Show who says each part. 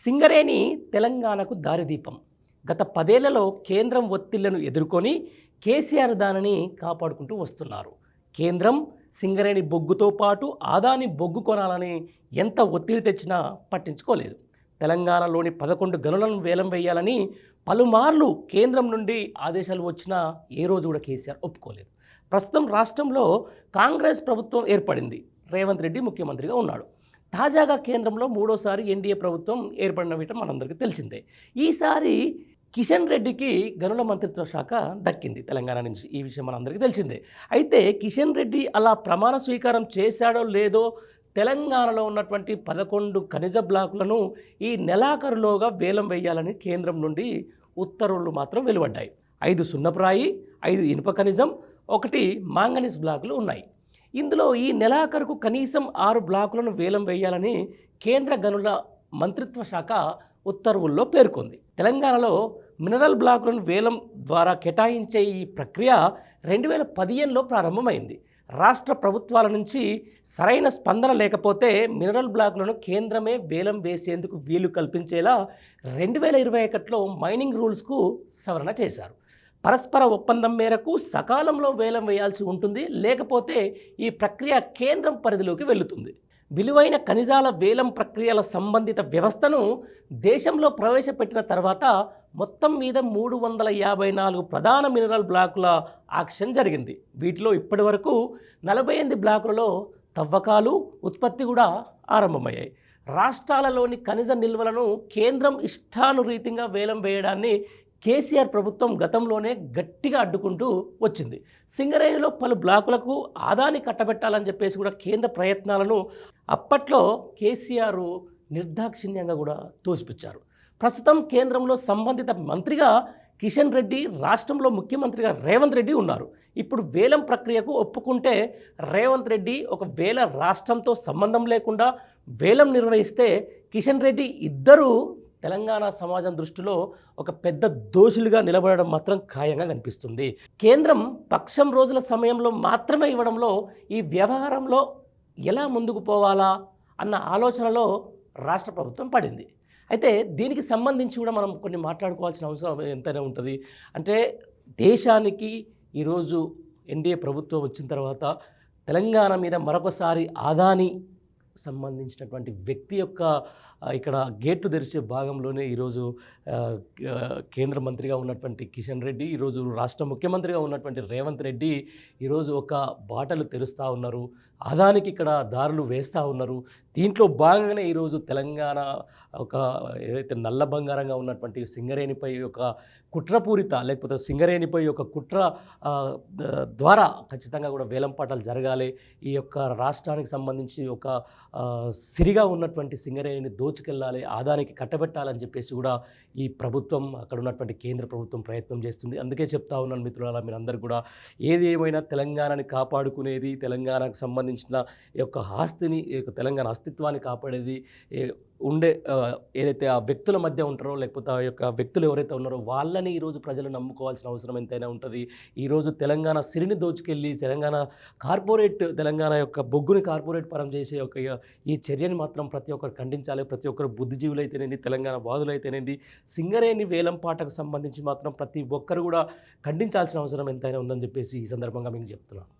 Speaker 1: సింగరేణి తెలంగాణకు దారిదీపం. గత పదేళ్ళలో కేంద్రం ఒత్తిళ్ళను ఎదుర్కొని కేసీఆర్ దానిని కాపాడుకుంటూ వస్తున్నారు. కేంద్రం సింగరేణి బొగ్గుతో పాటు ఆదాని బొగ్గు కొనాలని ఎంత ఒత్తిడి తెచ్చినా పట్టించుకోలేదు. తెలంగాణలోని పదకొండు గనులను వేలం వేయాలని పలుమార్లు కేంద్రం నుండి ఆదేశాలు వచ్చినా ఏ రోజు కూడా కేసీఆర్ ఒప్పుకోలేదు. ప్రస్తుతం రాష్ట్రంలో కాంగ్రెస్ ప్రభుత్వం ఏర్పడింది. రేవంత్ రెడ్డి ముఖ్యమంత్రిగా ఉన్నాడు. తాజాగా కేంద్రంలో మూడోసారి ఎన్డీఏ ప్రభుత్వం ఏర్పడిన విషయం మనందరికీ తెలిసిందే. ఈసారి కిషన్ రెడ్డికి గనుల మంత్రిత్వ శాఖ దక్కింది తెలంగాణ నుంచి. ఈ విషయం మనందరికీ తెలిసిందే. అయితే కిషన్ రెడ్డి అలా ప్రమాణ స్వీకారం చేశాడో లేదో తెలంగాణలో ఉన్నటువంటి పదకొండు ఖనిజ బ్లాకులను ఈ నెలాఖరులోగా వేలం వేయాలని కేంద్రం నుండి ఉత్తర్వులు మాత్రం వెలువడ్డాయి. ఐదు సున్నప్రాయి ఐదు ఇనుప ఖనిజం ఒకటి మాంగనీస్ బ్లాకులు ఉన్నాయి. ఇందులో ఈ నెలాఖరుకు కనీసం ఆరు బ్లాకులను వేలం వేయాలని కేంద్ర గనుల మంత్రిత్వ శాఖ ఉత్తర్వుల్లో పేర్కొంది. తెలంగాణలో మినరల్ బ్లాకులను వేలం ద్వారా కేటాయించే ఈ ప్రక్రియ రెండు వేల పదిహేనులో ప్రారంభమైంది. రాష్ట్ర ప్రభుత్వాల నుంచి సరైన స్పందన లేకపోతే మినరల్ బ్లాకులను కేంద్రమే వేలం వేసేందుకు వీలు కల్పించేలా రెండు వేల ఇరవై ఒకటిలో మైనింగ్ రూల్స్కు సవరణ చేశారు. పరస్పర ఒప్పందం మేరకు సకాలంలో వేలం వేయాల్సి ఉంటుంది. లేకపోతే ఈ ప్రక్రియ కేంద్రం పరిధిలోకి వెళుతుంది విలువైన ఖనిజాల వేలం ప్రక్రియల సంబంధిత వ్యవస్థను దేశంలో ప్రవేశపెట్టిన తర్వాత మొత్తం మీద మూడు వందల యాభై నాలుగు ప్రధాన మినరల్ బ్లాకుల ఆక్షన్ జరిగింది. వీటిలో ఇప్పటి వరకు నలభై ఎనిమిది బ్లాకులలో తవ్వకాలు ఉత్పత్తి కూడా ఆరంభమయ్యాయి. రాష్ట్రాలలోని ఖనిజ నిల్వలను కేంద్రం ఇష్టానురీతిగా వేలం వేయడాన్ని కేసీఆర్ ప్రభుత్వం గతంలోనే గట్టిగా అడ్డుకుంటూ వచ్చింది. సింగరేణిలో పలు బ్లాకులకు ఆదాని కట్టబెట్టాలని చెప్పేసి కూడా కేంద్ర ప్రయత్నాలను అప్పట్లో కేసీఆర్ నిర్దాక్షిణ్యంగా కూడా తోసిపుచ్చారు. ప్రస్తుతం కేంద్రంలో సంబంధిత మంత్రిగా కిషన్ రెడ్డి రాష్ట్రంలో ముఖ్యమంత్రిగా రేవంత్ రెడ్డి ఉన్నారు. ఇప్పుడు వేలం ప్రక్రియకు ఒప్పుకుంటే రేవంత్ రెడ్డి ఒక వేల రాష్ట్రంతో సంబంధం లేకుండా వేలం నిర్వహిస్తే కిషన్ రెడ్డి ఇద్దరూ తెలంగాణ సమాజం దృష్టిలో ఒక పెద్ద దోషులుగా నిలబడడం మాత్రం ఖాయంగా కనిపిస్తుంది. కేంద్రం పక్షం రోజుల సమయంలో మాత్రమే ఇవ్వడంలో ఈ వ్యవహారంలో ఎలా ముందుకు పోవాలా అన్న ఆలోచనలో రాష్ట్ర ప్రభుత్వం పడింది. అయితే దీనికి సంబంధించి కూడా మనం కొన్ని మాట్లాడుకోవాల్సిన అవసరం ఎంతైనా ఉంటుంది. అంటే దేశానికి ఈరోజు ఎన్డీఏ ప్రభుత్వం వచ్చిన తర్వాత తెలంగాణ మీద మరొకసారి ఆదాని సంబంధించినటువంటి వ్యక్తి యొక్క ఇక్కడ గేట్లు తెరిచే భాగంలోనే ఈరోజు కేంద్ర మంత్రిగా ఉన్నటువంటి కిషన్ రెడ్డి ఈరోజు రాష్ట్ర ముఖ్యమంత్రిగా ఉన్నటువంటి రేవంత్ రెడ్డి ఈరోజు ఒక బాటలు తెరుస్తూ ఉన్నారు. ఆదానికి ఇక్కడ దారులు వేస్తూ ఉన్నారు. దీంట్లో భాగంగానే ఈరోజు తెలంగాణ ఒక ఏదైతే నల్ల బంగారంగా ఉన్నటువంటి సింగరేణిపై ఒక కుట్రపూరిత లేకపోతే సింగరేణిపై ఒక కుట్ర ద్వారా ఖచ్చితంగా కూడా వేలంపాటలు జరగాలి. ఈ యొక్క రాష్ట్రానికి సంబంధించి ఒక సిరిగా ఉన్నటువంటి సింగరేణిని దోచుకెళ్ళాలి ఆదానికి కట్టబెట్టాలని చెప్పేసి కూడా ఈ ప్రభుత్వం అక్కడ ఉన్నటువంటి కేంద్ర ప్రభుత్వం ప్రయత్నం చేస్తుంది. అందుకే చెప్తా ఉన్నాను మిత్రులారా మీరందరూ కూడా ఏది ఏమైనా తెలంగాణని కాపాడుకునేది తెలంగాణకు సంబంధించిన ఈ యొక్క ఆస్తిని ఈ యొక్క తెలంగాణ అస్తిత్వాన్ని కాపాడేది ఏ- ఉండే ఏదైతే ఆ వ్యక్తుల మధ్య ఉంటారో లేకపోతే ఆ యొక్క వ్యక్తులు ఎవరైతే ఉన్నారో వాళ్ళని ఈరోజు ప్రజలు నమ్ముకోవాల్సిన అవసరం ఎంతైనా ఉంటుంది. ఈరోజు తెలంగాణ సిరిని దోచుకెళ్ళి తెలంగాణ కార్పొరేట్ తెలంగాణ యొక్క బొగ్గుని కార్పొరేట్ పరం చేసే ఒక ఈ చర్యని మాత్రం ప్రతి ఒక్కరు ఖండించాలి. ప్రతి ఒక్కరు బుద్ధిజీవులైతేనేది తెలంగాణ వాదులైతేనేది సింగరేణి వేలం పాటకు సంబంధించి మాత్రం ప్రతి ఒక్కరు కూడా ఖండించాల్సిన అవసరం ఎంతైనా ఉందని చెప్పేసి ఈ సందర్భంగా మీకు చెప్తున్నాను.